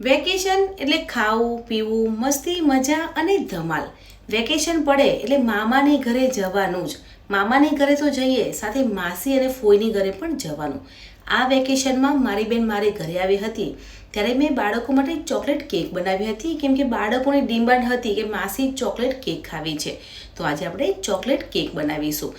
Vacation એટલે ખાવું, પીવું, મસ્તી, મજા અને ધમાલ. વેકેશન પડે એટલે મામાની ઘરે જવાનું જ. મામાની ઘરે તો જઈએ, સાથે માસી અને ફોઈની ઘરે પણ જવાનું. આ વેકેશનમાં મારી બેન મારે ઘરે આવી હતી. ત્યારે મેં બાળકો માટે ચોકલેટ કેક બનાવી હતી. કેમ કે બાળકોની ડિમાન્ડ હતી કે માસી ચોકલેટ કેક ખાવી છે. તો આજે આપણે ચોકલેટ કેક બનાવીશું.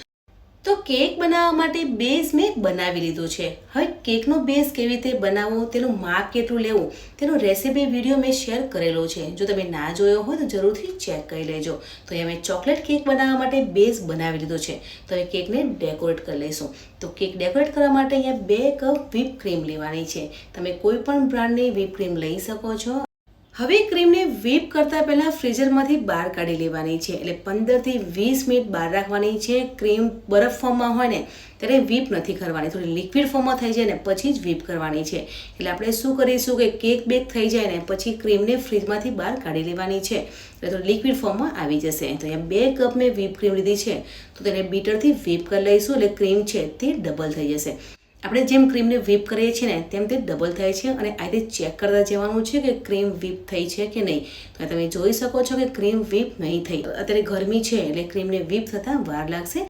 તો કેક બનાવવા માટે બેઝ મેં બનાવી લીધો છે. હવે કેકનો બેઝ કેવી રીતે બનાવવો તેનું માપ કેટલું લેવું તેનો રેસીપી વીડિયો મેં શેર કરેલો છે. જો તમે ના જોયો હોય તો જરૂરથી ચેક કરી લેજો. તો એ મેં ચોકલેટ કેક બનાવવા માટે બેઝ બનાવી લીધો છે. તો હવે કેકને ડેકોરેટ કરી લઈશું. તો કેક ડેકોરેટ કરવા માટે અહીંયા બે કપ વ્હીપ ક્રીમ લેવાની છે. તમે કોઈ પણ બ્રાન્ડની વ્હીપ ક્રીમ લઈ શકો છો. હવે ક્રીમને વીપ કરતાં પહેલાં ફ્રીઝરમાંથી બહાર કાઢી લેવાની છે. એટલે પંદરથી વીસ મિનિટ બહાર રાખવાની છે. ક્રીમ બરફ ફોર્મમાં હોય ને, ત્યારે વીપ નથી કરવાની. થોડી લિક્વિડ ફોર્મમાં થઈ જાય ને, પછી જ વીપ કરવાની છે. એટલે આપણે શું કરીશું કે કેક બેક થઈ જાય ને, પછી ક્રીમને ફ્રીજમાંથી બહાર કાઢી લેવાની છે. એટલે થોડી લિક્વિડ ફોર્મમાં આવી જશે. તો અહીંયા બે કપ મેં વીપ ક્રીમ લીધી છે. તો તેને બીટરથી વીપ કરી લઈશું. એટલે ક્રીમ છે તે ડબલ થઈ જશે. આપણે જેમ ક્રીમને વીપ કરીએ છીએ ને, તેમ તે ડબલ થાય છે અને આ રીતે ચેક કરતા જવાનું છે કે ક્રીમ વીપ થઈ છે કે નહીં. તો તમે જોઈ શકો છો કે ક્રીમ વીપ નહીં થઈ. અત્યારે ગરમી છે એટલે ક્રીમને વીપ થતાં વાર લાગશે.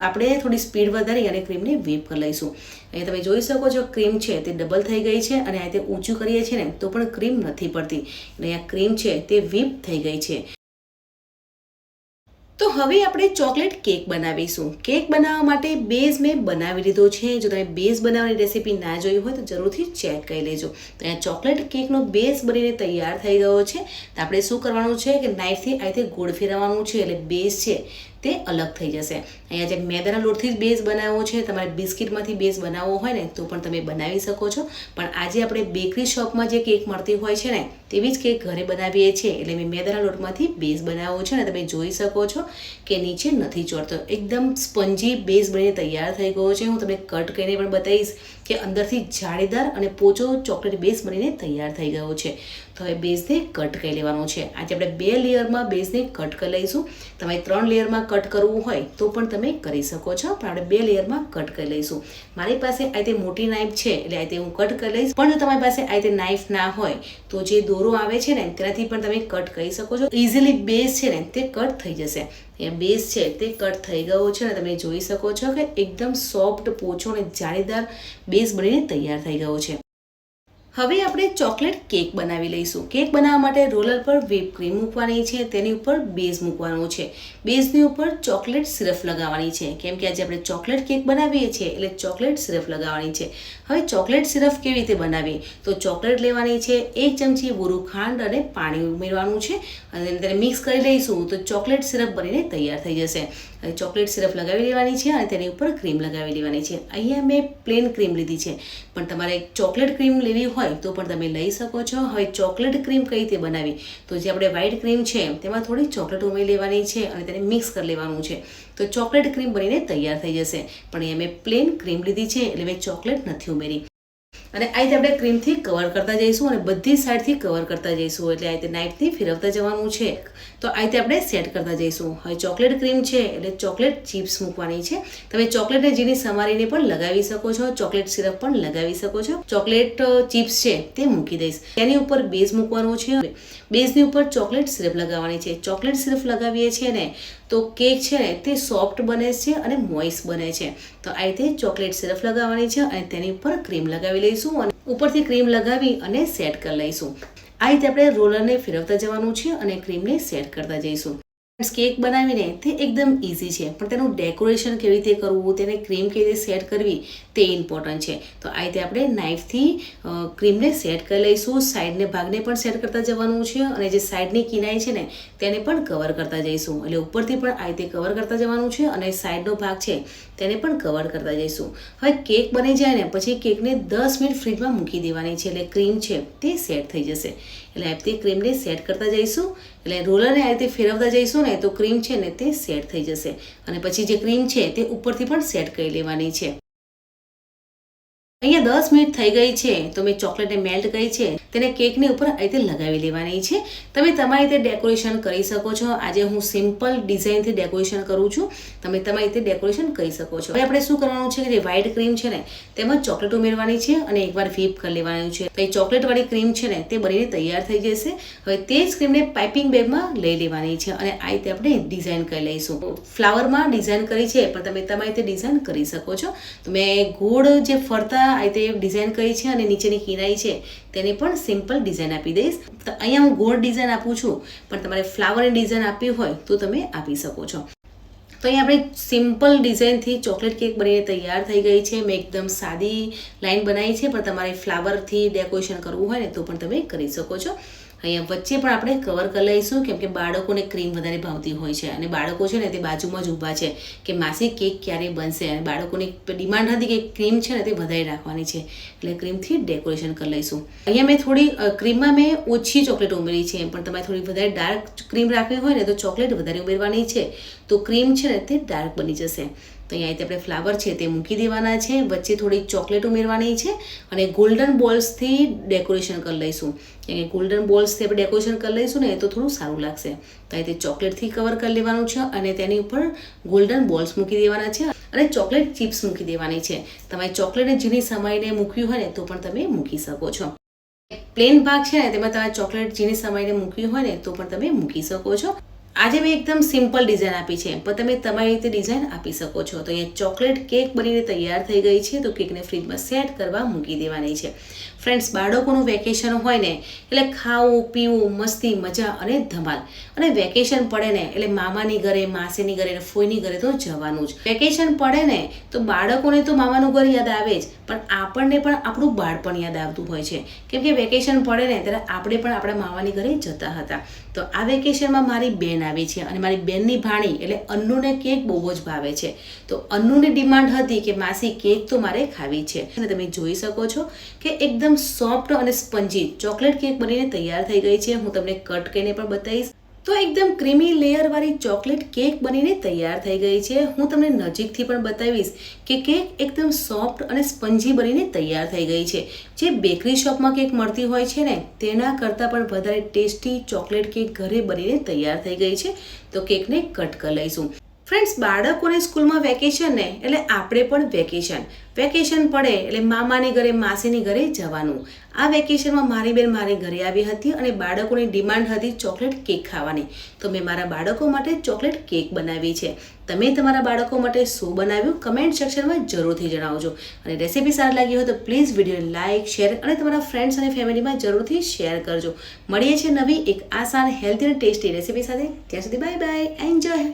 આપણે થોડી સ્પીડ વધારી અને ક્રીમને વીપ કરી લઈશું. અહીંયા તમે જોઈ શકો છો ક્રીમ છે તે ડબલ થઈ ગઈ છે અને આ રીતે ઊંચું કરીએ છીએ ને, તો પણ ક્રીમ નથી પડતી. અને આ ક્રીમ છે તે વીપ થઈ ગઈ છે. તો હવે આપણે ચોકલેટ કેક બનાવીશું. કેક બનાવવા માટે બેઝ મેં બનાવી લીધો છે. જો તમે બેઝ બનાવવાની રેસીપી ના જોઈ હોય તો જરૂરથી ચેક કરી લેજો. તો અહીંયા ચોકલેટ કેકનો બેઝ બનીને તૈયાર થઈ ગયો છે. તો આપણે શું કરવાનું છે કે નાઇફથી આ રીતે ગોળ ફેરવવાનું છે. એટલે બેઝ છે. તે અલગ થઈ જશે. અહીંયા જે મેદાના લોટથી જ બેઝ બનાવવો છે, તમારે બિસ્કિટમાંથી બેઝ બનાવવો હોય ને, તો પણ તમે બનાવી શકો છો. પણ આજે આપણે બેકરી શોપમાં જે કેક મળતી હોય છે ને, તેવી જ કેક ઘરે બનાવીએ છીએ. એટલે મેં મેદાના લોટમાંથી બેઝ બનાવવો છે ને, તમે જોઈ શકો છો કે નીચે નથી ચોરતો. એકદમ સ્પંજી બેઝ બનીને તૈયાર થઈ ગયો છે. હું તમને કટ કરીને પણ બતાવીશ. કે અંદરથી જાળીદાર અને પોચો ચોકલેટ બેઝ બનીને તૈયાર થઈ ગયો છે. તો હવે બેઝને કટ કરી લેવાનું છે. આજે આપણે બે લેયરમાં બેઝને કટ કરી લઈશું. તમારે ત્રણ લેયરમાં કટ કરવું હોય તો પણ તમે કરી શકો છો, પણ આપણે બે લેયરમાં કટ કરી લઈશું. મારી પાસે આ રીતે મોટી નાઈફ છે, એટલે આ રીતે હું કટ કરી લઈશ. પણ જો તમારી પાસે આ રીતે નાઇફ ના હોય, તો જે દોરો આવે છે ને, તેનાથી પણ તમે કટ કરી શકો છો. ઇઝીલી બેઝ છે ને, તે કટ થઈ જશે. એ બેઝ છે, તે કટ થઈ ગયો છે અને તમે જોઈ શકો છો કે એકદમ સોફ્ટ પોચો અને જાળીદાર બેઝ બનીને તૈયાર થઈ ગયો છે. હવે આપણે ચોકલેટ કેક બનાવી લઈશું. કેક બનાવવા માટે રોલર પર વેપ ક્રીમ મૂકવાની છે, તેની ઉપર બેઝ મૂકવાનું છે. બેઝની ઉપર ચોકલેટ સિરપ લગાવવાની છે. કેમ કે આજે આપણે ચોકલેટ કેક બનાવીએ છીએ, એટલે ચોકલેટ સિરપ લગાવવાની છે. હવે ચોકલેટ સિરપ કેવી રીતે બનાવીએ? તો ચોકલેટ લેવાની છે, એક ચમચી બુરું ખાંડ અને પાણી ઉમેરવાનું છે અને તેને મિક્સ કરી લઈશું. તો ચોકલેટ સિરપ બનીને તૈયાર થઈ જશે. ચોકલેટ સિરપ લગાવી લેવાની છે અને તેની ઉપર ક્રીમ લગાવી લેવાની છે. અહીંયા મેં પ્લેન ક્રીમ લીધી છે. પણ તમારે ચોકલેટ ક્રીમ લેવી હોય તો પણ તમે લઈ શકો છો. હવે ચોકલેટ ક્રીમ કઈ રીતે બનાવી? તો જે આપણે વ્હાઇટ ક્રીમ છે, તેમાં થોડી ચોકલેટ ઉમેરી લેવાની છે અને તેને મિક્સ કરી લેવાનું છે. તો ચોકલેટ ક્રીમ બનીને તૈયાર થઈ જશે. પણ અહીંયા મેં પ્લેન ક્રીમ લીધી છે એટલે મેં ચોકલેટ નથી ઉમેરી. અને આ રીતે આપણે ક્રીમથી કવર કરતા જઈશું અને બધી સાઈડથી કવર કરતા જઈશું. એટલે આ રીતે નાઇટથી ફેરવતા જવાનું છે. તો આ રીતે આપણે સેટ કરતા જઈશું. હવે ચોકલેટ ક્રીમ છે, એટલે ચોકલેટ ચિપ્સ મૂકવાની છે. તમે ચોકલેટને જીની સમારીને પણ લગાવી શકો છો. ચોકલેટ સિરપ પણ લગાવી શકો છો. ચોકલેટ ચિપ્સ છે તે મૂકી દઈશ. તેની ઉપર બેઝ મૂકવાનો છે. બેઝની ઉપર ચોકલેટ સિરપ લગાવવાની છે. ચોકલેટ સિરપ લગાવીએ છીએ ને તો કેક છે ને, તે સોફ્ટ બને છે અને મોઇસ બને છે. તો આ રીતે ચોકલેટ સિરપ લગાવવાની છે અને તેની ઉપર ક્રીમ લગાવી લઈશું અને ઉપરથી ક્રીમ લગાવી અને સેટ કરી લઈશું. આ રીતે આપણે રોલરને ફેરવતા જવાનું છે અને ક્રીમને સેટ કરતા જઈશું. કેક બનાવીને તે એકદમ ઇઝી છે, પણ તેનું ડેકોરેશન કેવી રીતે કરવું, તેને ક્રીમ કેવી રીતે સેટ કરવી તે ઇમ્પોર્ટન્ટ છે. તો આ રીતે આપણે નાઇફથી ક્રીમને સેટ કરી લઈશું. સાઈડને ભાગને પણ સેટ કરતા જવાનું છે અને જે સાઈડની કિનાઈ છે ને, તેને પણ કવર કરતા જઈશું. એટલે ઉપરથી પણ આ રીતે કવર કરતા જવાનું છે અને સાઈડનો ભાગ છે, તેને પણ કવર કરતા જઈશું. હવે કેક બની જાય ને, પછી કેકને દસ મિનિટ ફ્રીજમાં મૂકી દેવાની છે. એટલે ક્રીમ છે તે સેટ થઈ જશે. એટલે આ રીતે ક્રીમને સેટ કરતા જઈશું. એટલે રોલરને આ રીતે ફેરવતા જઈશું ને, તો ક્રીમ છે ને તે સેટ થઈ જશે. અને પછી જે ક્રીમ છે તે ઉપરથી પણ સેટ કરી લેવાની છે. અહીંયા દસ મિનિટ થઈ ગઈ છે, તો મેં ચોકલેટને મેલ્ટ કરી છે. તેને કેકની ઉપર આ રીતે લગાવી લેવાની છે. તમે તમારી રીતે ડેકોરેશન કરી શકો છો. આજે હું સિમ્પલ ડિઝાઇનથી ડેકોરેશન કરું છું. તમે તમારી રીતે ડેકોરેશન કરી શકો છો. હવે આપણે શું કરવાનું છે કે જે વ્હાઇટ ક્રીમ છે ને, તેમાં ચોકલેટ ઉમેરવાની છે અને એકવાર વીપ કરી લેવાનું છે. તો એ ચોકલેટવાળી ક્રીમ છે ને, તે બનીને તૈયાર થઈ જશે. હવે તે જ ક્રીમને પાઇપિંગ બેગમાં લઈ લેવાની છે અને આ રીતે આપણે ડિઝાઇન કરી લઈશું. ફ્લાવરમાં ડિઝાઇન કરી છે, પણ તમે તમારી રીતે ડિઝાઇન કરી શકો છો. તો મેં ગોળ જે ફરતા આ ડિઝાઇન કરી છે અને નીચેની કિનારી છે, તેને પણ સિમ્પલ ડિઝાઇન આપી દઈશ. અહીંયા હું ગોળ ડિઝાઇન આપું છું, પણ તમારે ફ્લાવરની ડિઝાઇન આપવી હોય તો તમે આપી શકો છો. તો અહીંયા આપણે સિમ્પલ ડિઝાઇનથી ચોકલેટ કેક બનીને તૈયાર થઈ ગઈ છે. મેં એકદમ સાદી લાઈન બનાવી છે, પણ તમારે ફ્લાવરથી ડેકોરેશન કરવું હોય ને તો પણ તમે કરી શકો છો. અહીંયા વચ્ચે પણ આપણે કવર કરી લઈશું, કેમ કે બાળકોને ક્રીમ વધારે ભાવતી હોય છે અને બાળકો છે ને તે બાજુમાં જ ઊભા છે કે માસી કેક ક્યારે બનશે અને બાળકોની ડિમાન્ડ હતી કે ક્રીમ છે ને તે વધારે રાખવાની છે. એટલે ક્રીમથી ડેકોરેશન કરી લઈશું. અહીંયા મેં થોડી ક્રીમમાં મેં ઓછી ચોકલેટ ઉમેરી છે એમ પણ તમારે થોડી વધારે ડાર્ક ક્રીમ રાખવી હોય ને તો ચોકલેટ વધારે ઉમેરવાની છે. તો ક્રીમ છે ને તે ડાર્ક બની જશે. તો અહીંયા આપણે ફ્લાવર છે તે મૂકી દેવાના છે. વચ્ચે થોડી ચોકલેટ ઉમેરવાની છે અને ગોલ્ડન બોલ્સથી ડેકોરેશન કરી લઈશું. કે ગોલ્ડન બોલ્સથી આપણે ડેકોરેશન કરી લઈશું ને તો થોડું સારું લાગશે. તો અહીં તે ચોકલેટથી કવર કરી લેવાનું છે અને તેની ઉપર ગોલ્ડન બોલ્સ મૂકી દેવાના છે અને ચોકલેટ ચિપ્સ મૂકી દેવાની છે. તમારે ચોકલેટને ઝીણી સમાઈને મૂકવી હોય ને, તો પણ તમે મૂકી શકો છો. પ્લેન ભાગ છે ને, તેમાં તમારે ચોકલેટ ઝીણી સમાઈને મૂકવી હોય ને, તો પણ તમે મૂકી શકો છો. આજે મેં એકદમ સિમ્પલ ડિઝાઇન આપી છે, પણ તમે તમારી રીતે ડિઝાઇન આપી શકો છો. તો અહીંયા ચોકલેટ કેક બનીને તૈયાર થઈ ગઈ છે, તો કેકને ફ્રીજમાં સેટ કરવા મૂકી દેવાની છે. ફ્રેન્ડ્સ બાળકોનું વેકેશન હોય ને, એટલે ખાવું, પીવું, મસ્તી, મજા અને ધમાલ. અને વેકેશન પડે ને, એટલે મામાની ઘરે, માસીની ઘરે ફોઈની ઘરે તો જવાનું જ. વેકેશન પડે ને, તો બાળકોને તો મામાનું ઘર યાદ આવે જ, પણ આપણને પણ આપણું બાળપણ યાદ આવતું હોય છે. કેમ કે વેકેશન પડે ને, ત્યારે આપણે પણ આપણા મામાની ઘરે જતા હતા. તો આ વેકેશનમાં મારી બેન આવી છે અને મારી બેનની ભાણી એટલે અન્નુને કેક બહુ જ ભાવે છે. તો અન્નુની ડિમાન્ડ હતી કે માસી કેક તો મારે ખાવી છે. અને તમે જોઈ શકો છો કે એકદમ સોફ્ટ અને સ્પંજી ચોકલેટ કેક બનીને તૈયાર થઈ ગઈ છે. હું તમને કટ કરીને પણ બતાવીશ. તો એકદમ ક્રીમી લેયરવાળી ચોકલેટ કેક બનીને તૈયાર થઈ ગઈ છે. હું તમને નજીકથી પણ બતાવીશ કે કેક એકદમ સોફ્ટ અને સ્પંજી બનીને તૈયાર થઈ ગઈ છે. જે બેકરી શોપમાં કેક મળતી હોય છે ને, તેના કરતાં પણ વધારે ટેસ્ટી ચોકલેટ કેક ઘરે બનીને તૈયાર થઈ ગઈ છે. તો કેકને કટ કરી લઈશું. ફ્રેન્ડ્સ બાળકોને સ્કૂલમાં વેકેશન ને, એટલે આપણે પણ વેકેશન વેકેશન પડે, એટલે મામાની ઘરે, માસીની ઘરે જવાનું. આ વેકેશનમાં મારી બેન મારી ઘરે આવી હતી અને બાળકોની ડિમાન્ડ હતી ચોકલેટ કેક ખાવાની. તો મેં મારા બાળકો માટે ચોકલેટ કેક બનાવી છે. તમે તમારા બાળકો માટે શું બનાવ્યું? કમેન્ટ સેક્શનમાં જરૂરથી જણાવજો. અને રેસીપી સારી લાગી હોય તો પ્લીઝ વીડિયો લાઇક શેર અને તમારા ફ્રેન્ડ્સ અને ફેમિલીમાં જરૂરથી શેર કરજો. મળીએ છીએ નવી એક આસાન હેલ્ધી અને ટેસ્ટી રેસીપી સાથે. ત્યાં સુધી બાય બાય એન્જોય